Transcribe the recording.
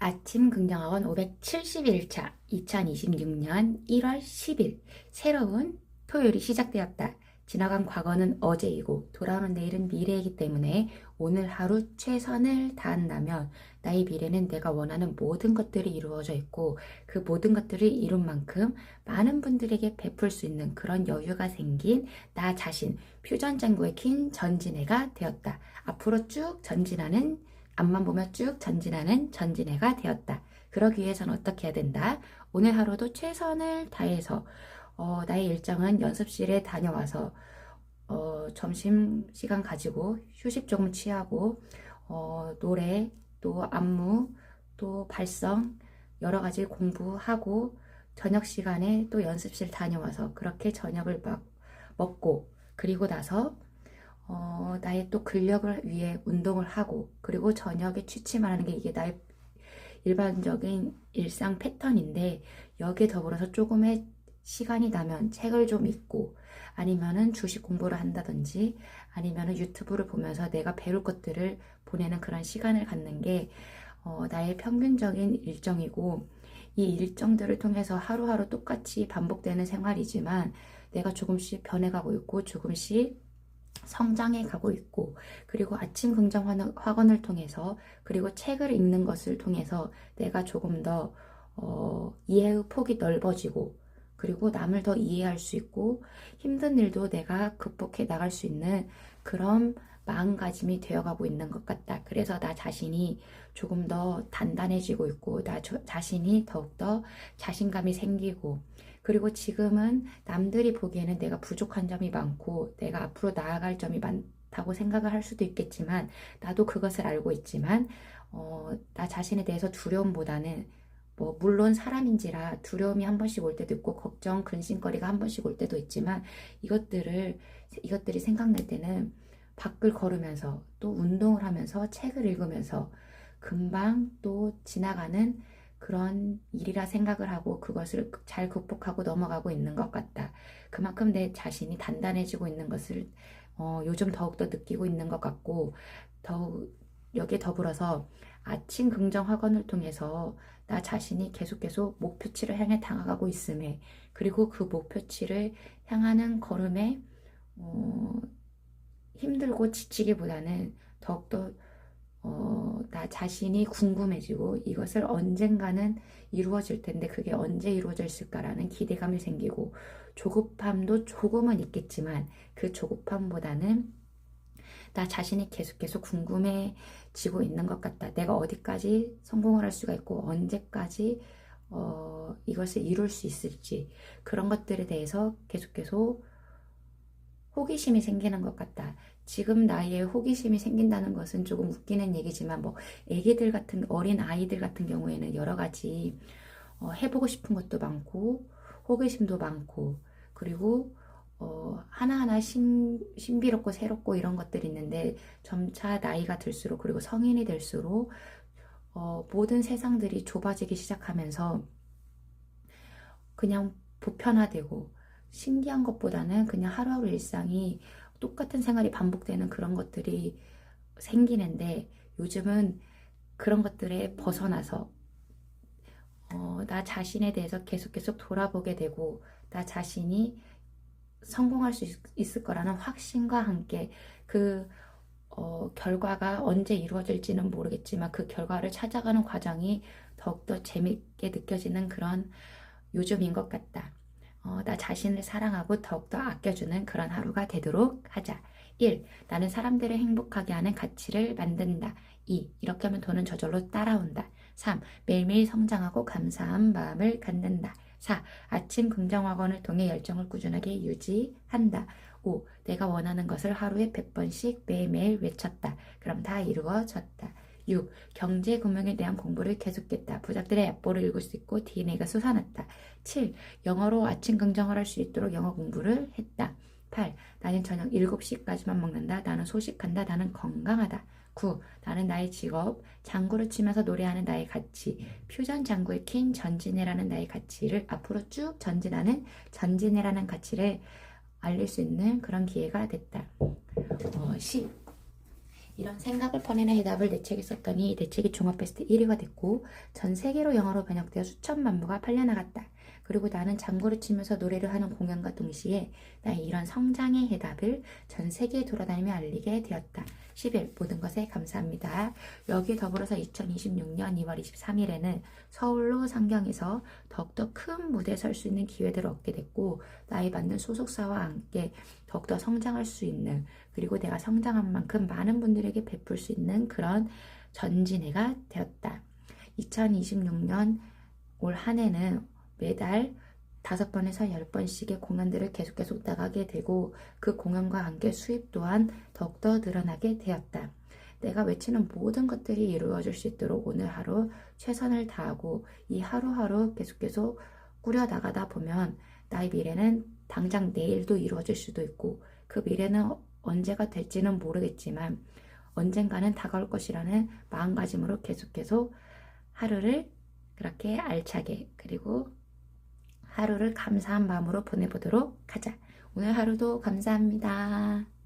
아침 긍정학원 571차 2026년 1월 10일 새로운 토요일이 시작되었다. 지나간 과거는 어제이고 돌아오는 내일은 미래이기 때문에 오늘 하루 최선을 다한다면 나의 미래는 내가 원하는 모든 것들이 이루어져 있고 그 모든 것들을 이룬 만큼 많은 분들에게 베풀 수 있는 그런 여유가 생긴 나 자신 퓨전 짱구의 킨 전진애가 되었다. 앞으로 쭉 전진하는 앞만 보며 쭉 전진하는 전진애가 되었다. 그러기 위해서는 어떻게 해야 된다? 오늘 하루도 최선을 다해서 어, 나의 일정은 연습실에 다녀와서 어, 점심 시간 가지고 휴식 조금 취하고 어, 노래 또 안무 또 발성 여러 가지 공부하고 저녁 시간에 또 연습실 다녀와서 그렇게 저녁을 막 먹고 그리고 나서 어, 나의 또 근력을 위해 운동을 하고 그리고 저녁에 취침을 하는 게 이게 나의 일반적인 일상 패턴인데 여기에 더불어서 조금의 시간이 나면 책을 좀 읽고 아니면은 주식 공부를 한다든지 아니면은 유튜브를 보면서 내가 배울 것들을 보내는 그런 시간을 갖는 게 어, 나의 평균적인 일정이고 이 일정들을 통해서 하루하루 똑같이 반복되는 생활이지만 내가 조금씩 변해가고 있고 조금씩 성장해 가고 있고 그리고 아침 긍정 학원을 통해서 그리고 책을 읽는 것을 통해서 내가 조금 더 어, 이해의 폭이 넓어지고 그리고 남을 더 이해할 수 있고 힘든 일도 내가 극복해 나갈 수 있는 그런 마음가짐이 되어가고 있는 것 같다. 그래서 나 자신이 조금 더 단단해지고 있고 나 자신이 더욱더 자신감이 생기고 그리고 지금은 남들이 보기에는 내가 부족한 점이 많고 내가 앞으로 나아갈 점이 많다고 생각을 할 수도 있겠지만 나도 그것을 알고 있지만 어, 나 자신에 대해서 두려움보다는 뭐 물론 사람인지라 두려움이 한 번씩 올 때도 있고 걱정 근심거리가 한 번씩 올 때도 있지만 이것들을 이것들이 생각날 때는 밖을 걸으면서 또 운동을 하면서 책을 읽으면서 금방 또 지나가는 그런 일이라 생각을 하고 그것을 잘 극복하고 넘어가고 있는 것 같다. 그만큼 내 자신이 단단해지고 있는 것을 어, 요즘 더욱더 느끼고 있는 것 같고 더욱 여기에 더불어서 아침 긍정 학원을 통해서 나 자신이 계속 계속 목표치를 향해 다가가고 있음에 그리고 그 목표치를 향하는 걸음에 어, 힘들고 지치기보다는 더욱더 어, 나 자신이 궁금해지고 이것을 언젠가는 이루어질 텐데 그게 언제 이루어졌을까라는 기대감이 생기고 조급함도 조금은 있겠지만 그 조급함보다는 나 자신이 계속 계속 궁금해지고 있는 것 같다. 내가 어디까지 성공을 할 수가 있고 언제까지 어, 이것을 이룰 수 있을지 그런 것들에 대해서 계속 계속 호기심이 생기는 것 같다. 지금 나이에 호기심이 생긴다는 것은 조금 웃기는 얘기지만 뭐 애기들 같은 어린 아이들 같은 경우에는 여러 가지 어, 해보고 싶은 것도 많고 호기심도 많고 그리고 어, 하나하나 신, 신비롭고 새롭고 이런 것들이 있는데 점차 나이가 들수록 그리고 성인이 될수록 어, 모든 세상들이 좁아지기 시작하면서 그냥 보편화되고 신기한 것보다는 그냥 하루하루 일상이 똑같은 생활이 반복되는 그런 것들이 생기는데 요즘은 그런 것들에 벗어나서 어, 나 자신에 대해서 계속 계속 돌아보게 되고 나 자신이 성공할 수 있, 을 거라는 확신과 함께 그 어, 결과가 언제 이루어질지는 모르겠지만 그 결과를 찾아가는 과정이 더욱더 재밌게 느껴지는 그런 요즘인 것 같다. 어, 나 자신을 사랑하고 더욱더 아껴주는 그런 하루가 되도록 하자. 1. 나는 사람들을 행복하게 하는 가치를 만든다. 2. 이렇게 하면 돈은 저절로 따라온다. 3. 매일매일 성장하고 감사한 마음을 갖는다. 4. 아침 긍정학원을 통해 열정을 꾸준하게 유지한다. 5. 내가 원하는 것을 하루에 100번씩 매일매일 외쳤다. 그럼 다 이루어졌다. 6. 경제 금융에 대한 공부를 계속했다. 부작들의 약보를 읽을 수 있고 DNA가 솟아났다. 7. 영어로 아침 긍정을 할 수 있도록 영어 공부를 했다. 8. 나는 저녁 7시까지만 먹는다. 나는 소식한다. 나는 건강하다. 9. 나는 나의 직업, 장구를 치면서 노래하는 나의 가치, 퓨전 장구의 킨 전진해라는 나의 가치를 앞으로 쭉 전진하는 전진해라는 가치를 알릴 수 있는 그런 기회가 됐다. 어, 10. 이런 생각을 퍼내는 해답을 내 책에 썼더니 내 책이 종합 베스트 1위가 됐고 전 세계로 영어로 번역되어 수천만 부가 팔려나갔다. 그리고 나는 장구를 치면서 노래를 하는 공연과 동시에 나의 이런 성장의 해답을 전 세계에 돌아다니며 알리게 되었다. 10일 모든 것에 감사합니다. 여기에 더불어서 2026년 2월 23일에는 서울로 상경에서 더욱더 큰 무대에 설 수 있는 기회들을 얻게 됐고 나이 맞는 소속사와 함께 더욱더 성장할 수 있는 그리고 내가 성장한 만큼 많은 분들에게 베풀 수 있는 그런 전진해가 되었다. 2026년 올 한 해는 매달 다섯 번에서 열 번씩의 공연들을 계속 계속 나가게 되고 그 공연과 함께 수입 또한 더욱더 늘어나게 되었다. 내가 외치는 모든 것들이 이루어질 수 있도록 오늘 하루 최선을 다하고 이 하루하루 계속 계속 꾸려 나가다 보면 나의 미래는 당장 내일도 이루어질 수도 있고 그 미래는 언제가 될지는 모르겠지만 언젠가는 다가올 것이라는 마음가짐으로 계속 계속 하루를 그렇게 알차게 그리고 하루를 감사한 마음으로 보내보도록 하자. 오늘 하루도 감사합니다.